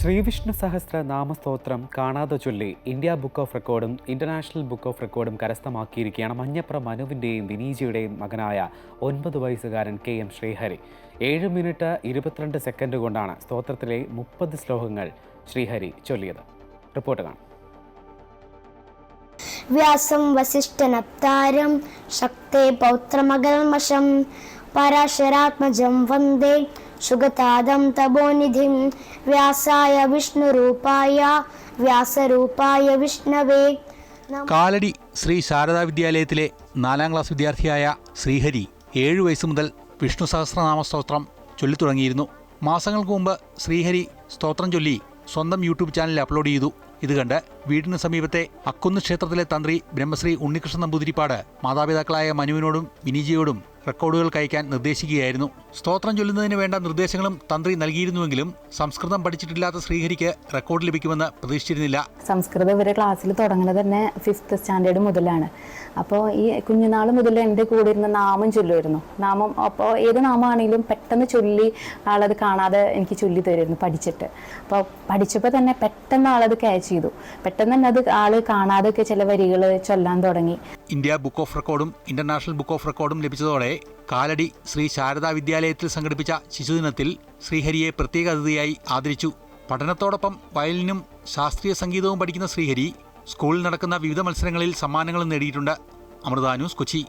ശ്രീവിഷ്ണു സഹസ്ര നാമസ്തോത്രം കാണാതെ ചൊല്ലി ഇന്ത്യ ബുക്ക് ഓഫ് റെക്കോർഡും ഇന്റർനാഷണൽ ബുക്ക് ഓഫ് റെക്കോർഡും കരസ്ഥമാക്കിയിരിക്കുകയാണ് മഞ്ഞപ്ര മനുവിന്റെയും വിനീജിയുടെയും മകനായ ഒൻപത് വയസ്സുകാരൻ കെ എം ശ്രീഹരി. ഏഴ് മിനിറ്റ് ഇരുപത്തിരണ്ട് സെക്കൻഡ് കൊണ്ടാണ് സ്തോത്രത്തിലെ മുപ്പത് ശ്ലോകങ്ങൾ ശ്രീഹരി ചൊല്ലിയത്. റിപ്പോർട്ട് കാണാം. വ്യാസം വസിഷ്ഠനപ്താരം ശക്തേ പൗത്രമകൽമശം പരാശരാത്മജം വന്ദേ സുഗതാദം തപോനിധിം വ്യാസായ വിഷ്ണുരൂപായ വ്യാസരൂപായ വിഷ്ണവേ കാലടി ശ്രീ ശാരദാ വിദ്യാലയത്തിലെ നാലാം ക്ലാസ് വിദ്യാർത്ഥിയായ ശ്രീഹരി ഏഴു വയസ്സ് മുതൽ വിഷ്ണു സഹസ്രനാമ സ്തോത്രം ചൊല്ലിത്തുടങ്ങിയിരുന്നു മാസങ്ങൾക്ക് മുമ്പ് ശ്രീഹരി സ്തോത്രം ചൊല്ലി സ്വന്തം യൂട്യൂബ് ചാനലിൽ അപ്ലോഡ് ചെയ്തു. ഇത് കണ്ട് വീടിന് സമീപത്തെ അക്കുന്ന് ക്ഷേത്രത്തിലെ തന്ത്രി ബ്രഹ്മശ്രീ ഉണ്ണികൃഷ്ണൻ നമ്പൂതിരിപ്പാട് മാതാപിതാക്കളായ മനുവിനോടും വിനിജയോടും റെക്കോർഡുകൾ കയക്കാൻ നിർദ്ദേശിക്കുകയായിരുന്നു. സ്തോത്രം ചൊല്ലുന്നതിന് വേണ്ട നിർദ്ദേശങ്ങളും തന്ത്രി നൽകിയിരുന്നുവെങ്കിലും സംസ്കൃതം പഠിച്ചിട്ടില്ലാത്ത ശ്രീഹരിക്ക് റെക്കോർഡ് ലഭിക്കുമെന്ന് പ്രതീക്ഷിച്ചിരുന്നില്ല. സംസ്കൃതം ഇവരെ ക്ലാസ്സിൽ തുടങ്ങുന്നത് തന്നെ ഫിഫ്ത്ത് സ്റ്റാൻഡേർഡ് മുതലാണ്. അപ്പോൾ ഈ കുഞ്ഞുനാൾ മുതൽ എന്റെ കൂടെ ഇരുന്ന് നാമം ചൊല്ലുമായിരുന്നു. നാമം അപ്പോൾ ഏത് നാമമാണെങ്കിലും പെട്ടെന്ന് ചൊല്ലി ആളത് കാണാതെ എനിക്ക് ചൊല്ലി തരുമായിരുന്നു പഠിച്ചിട്ട്. അപ്പോൾ പഠിച്ചപ്പോൾ തന്നെ പെട്ടെന്ന് ആളത് ക്യാച്ച് ചെയ്തു. പെട്ടെന്ന് തന്നെ അത് ആൾ കാണാതെയൊക്കെ ചില വരികൾ ചൊല്ലാൻ തുടങ്ങി. ഇന്ത്യ ബുക്ക് ഓഫ് റെക്കോർഡും ഇന്റർനാഷണൽ ബുക്ക് ഓഫ് റെക്കോർഡും ലഭിച്ചതോടെ കാലടി ശ്രീ ശാരദാ വിദ്യാലയത്തിൽ സംഘടിപ്പിച്ച ശിശുദിനത്തിൽ ശ്രീഹരിയെ പ്രത്യേക അതിഥിയായി ആദരിച്ചു. പഠനത്തോടൊപ്പം വയലിനും ശാസ്ത്രീയ സംഗീതവും പഠിക്കുന്ന ശ്രീഹരി സ്കൂളിൽ നടക്കുന്ന വിവിധ മത്സരങ്ങളിൽ സമ്മാനങ്ങളും നേടിയിട്ടുണ്ട്. അമൃത കൊച്ചി.